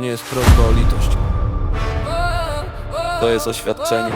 jest prośba o litość. To jest oświadczenie.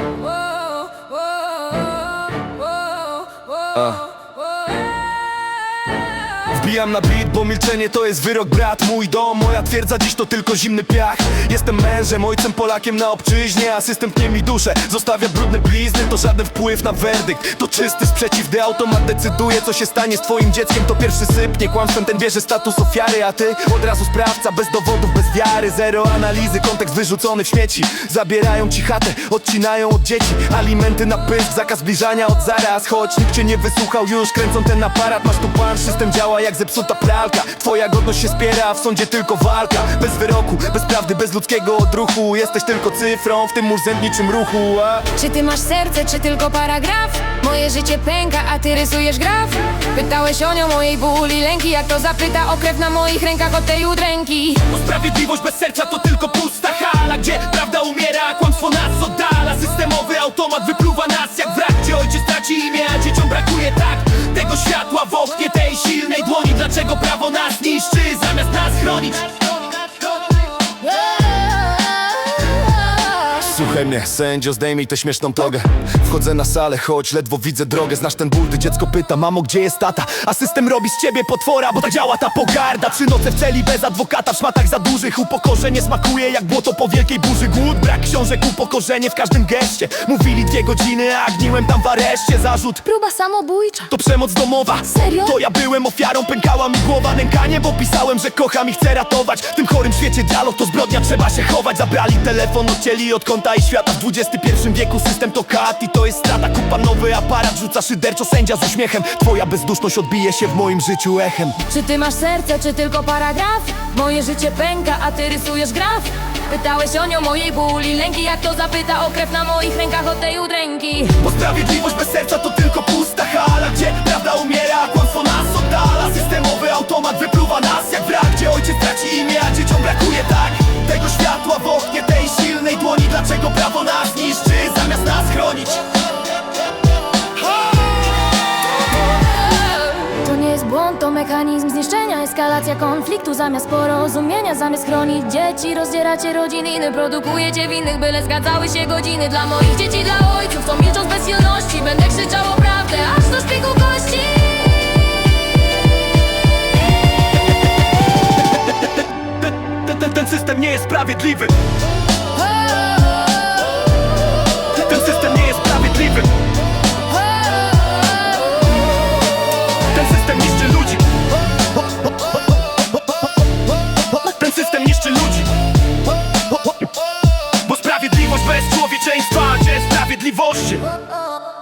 Wbijam na beat, bo milczenie to jest wyrok brat. Mój dom, moja twierdza, dziś to tylko zimny piach. Jestem mężem, ojcem, Polakiem na obczyźnie. System tnie mi duszę, zostawia brudne blizny. To żaden wpływ na werdykt. To czysty sprzeciw, gdy automat decyduje Co się stanie z twoim dzieckiem, to pierwszy sypnie Kłamstwem ten bierze status ofiary. A ty od razu sprawca, bez dowodów, bez wiary. Zero analizy, kontekst wyrzucony w śmieci. Zabierają ci chatę, odcinają od dzieci. Alimenty na pysk, zakaz zbliżania od zaraz Choć nikt cię nie wysłuchał, już kręcą ten aparat. Masz tu pan, system działa jak zepsuta pralka. Twoja godność się spiera, a w sądzie tylko walka. Bez wyroku, bez prawdy, bez ludzkiego odruchu. Jesteś tylko cyfrą w tym urzędniczym ruchu a... Czy ty masz serce, czy tylko paragraf? Moje życie pęka, a ty rysujesz graf? Pytałeś o nią, mojej ból i lęki. Jak to zapyta o krew na moich rękach od tej udręki. Bo sprawiedliwość bez serca to tylko pusta hala Gdzie prawda umiera, a kłamstwo nas oddala. Systemowy automat wypluwa nas Słuchaj mnie, sędzio, zdejmij tę śmieszną togę Wchodzę na salę, choć ledwo widzę drogę. Znasz ten ból, gdy dziecko pyta, mamo, gdzie jest tata? A system robi z ciebie potwora, bo tak działa ta pogarda. Trzy noce w celi bez adwokata, w szmatach za dużych. Upokorzenie smakuje jak błoto po wielkiej burzy. Głód, brak książek, upokorzenie w każdym geście. Mówili dwie godziny, a gniłem tam w areszcie. Zarzut. Próba samobójcza. To przemoc domowa. Serio? To ja byłem ofiarą, pękała mi głowa. Nękanie, bo pisałem, że kocham i chcę ratować. W tym chorym świecie dialog to zbrodnia, trzeba się chować. Zabrali telefon, odcięli od konta i świata W XXI wieku. System to kat i to jest strata. Kupa nowy aparat, rzuca szyderczo sędzia z uśmiechem Twoja bezduszność odbije się w moim życiu echem. Czy ty masz serce, czy tylko paragraf? Moje życie pęka, a ty rysujesz graf. Pytałeś o nią, mojej ból i lęki. Jak to zapyta o krew na moich rękach od tej udręki? Bo sprawiedliwość bez serca to tylko pusta mechanizm zniszczenia Eskalacja konfliktu zamiast porozumienia. Zamiast chronić dzieci, rozdzieracie rodziny Produkujecie winnych, byle zgadzały się godziny. Dla moich dzieci, dla ojców, co milczą z bezsilności Będę krzyczał o prawdę, aż do szpiku kości. Ten system nie jest sprawiedliwy. Ten system nie jest sprawiedliwy sprawiedliwości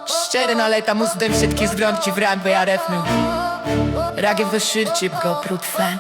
Szczery no naleta mu zdem všetkých zgromci v rám, bo ja refnu. Ragę wyszyrczy go prutwę